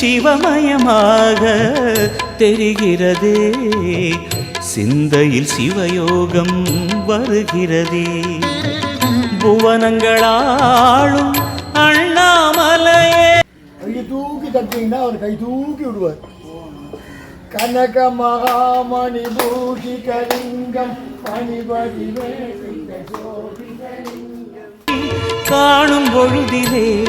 சிவமயமாக தெரிகிறதே. சிந்தையில் சிவயோகம் வருகிறதே. புவனங்களாளும் அண்ணாமலையே. கையை தூக்கி தட்டிங்கன்னா அவர் கை தூக்கி விடுவார். கனக மகாமணி பூஷிகலிங்கம் மணிபதி காணும் பொழுதிலே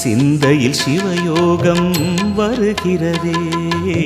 சிந்தையில் சிவயோகம் வருகிறதே.